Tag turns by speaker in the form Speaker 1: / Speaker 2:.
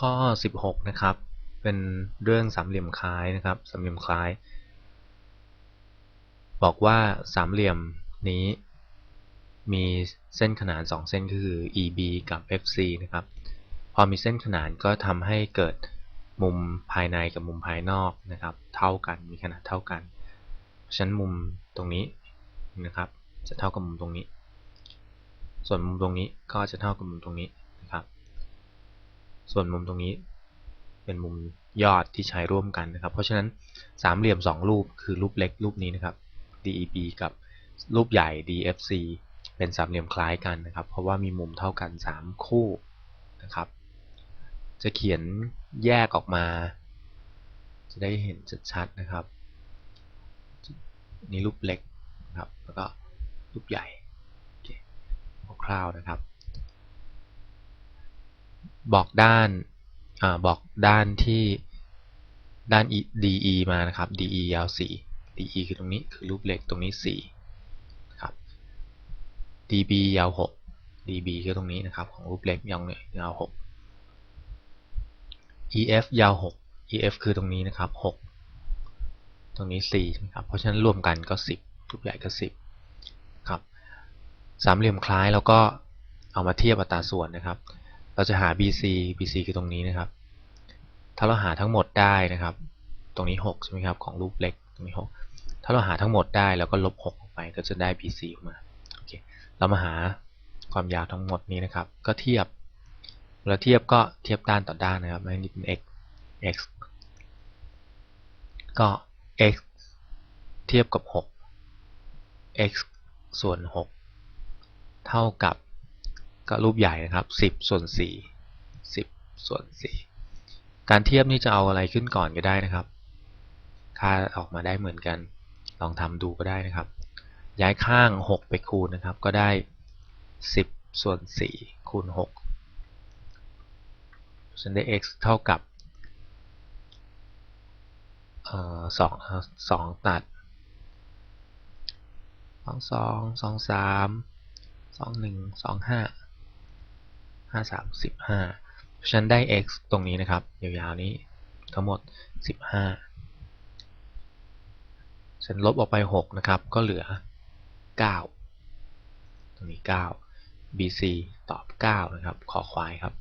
Speaker 1: ข้อ 16 นะครับ เป็นเรื่องสามเหลี่ยมคล้ายนะครับ สามเหลี่ยมคล้าย บอกว่าสามเหลี่ยมนี้มีเส้นขนาน 2 เส้นคือ EB กับ FC นะครับ พอมีเส้นขนานก็ทำให้เกิดมุมภายในกับมุมภายนอกนะครับ เท่ากัน มีขนาดเท่ากัน ฉะนั้นมุมตรงนี้นะครับ จะเท่ากับมุมตรงนี้ ส่วนมุมตรงนี้ก็จะเท่ากับมุมตรงนี้ ส่วนมุมตรงนี้เป็นมุมยอดที่ใช้ร่วมกันนะครับ เพราะฉะนั้นสามเหลี่ยม 2 รูปคือรูปเล็กรูปนี้นะครับ DEB กับรูปใหญ่ DFC เป็นสามเหลี่ยมคล้ายกันนะครับ เพราะว่ามีมุมเท่ากัน 3 คู่นะครับ จะเขียนแยกออกมา จะได้เห็นชัดๆนะครับ นี่รูปเล็กนะครับ แล้วก็รูปใหญ่คร่าวๆนะครับ บอกด้านอบอกด้านที่ด้าน DE มานะครับ DE ยาว 4 DE คือตรงนี้คือรูปเหล็กตรงนี้4ครับ DB ยาว 6 DB คือตรงนี้นะครับของรูปเหล็กยาวเนี่ยยาว 6 EF ยาว 6 EF คือตรงนี้นะครับ 6 ตรงนี้4นะครับเพราะฉะนั้นรวมกันก็ 10รูปใหญ่ก็ 10ครับสามเหลี่ยมคล้ายแล้วก็เอามาเทียบอัตราส่วนนะครับ เราจะหา BC BC คือตรงนี้นะครับ ถ้าเราหาทั้งหมดได้นะครับ ตรงนี้ 6 ใช่ไหมครับ ของรูปเล็กตรงนี้ 6 ถ้าเราหาทั้งหมดได้แล้วก็ลบ 6 ออกไปก็จะได้ BC ออกมา โอเค เรามาหาความยาวทั้งหมดนี้นะครับ ก็เทียบเวลาเทียบก็เทียบด้านต่อด้านนะครับนี่เป็น x x ก็ x เทียบกับ 6 x ส่วน 6 เท่ากับ ก็รูปใหญ่นะครับ 10 ส่วน 4 10 ส่วน 4 การเทียบนี่จะเอาอะไรขึ้นก่อนก็ได้นะครับ ค่าออกมาได้เหมือนกัน ลองทำดูก็ได้นะครับ ย้ายข้าง 6 ไปคูณนะครับ ก็ได้ 10 ส่วน 4 คูณ6ฉันได้ x เท่ากับสองสองตัดสองสองสองสามสองหนึ่งสองห้า ห้าสามสิบห้าฉันได้ x ตรงนี้นะครับยาวๆนี้ทั้งหมดสิบห้าฉันลบออกไปหกนะครับ ก็เหลือเก้าตรงนี้เก้า BC ตอบเก้านะครับ ขอควายครับ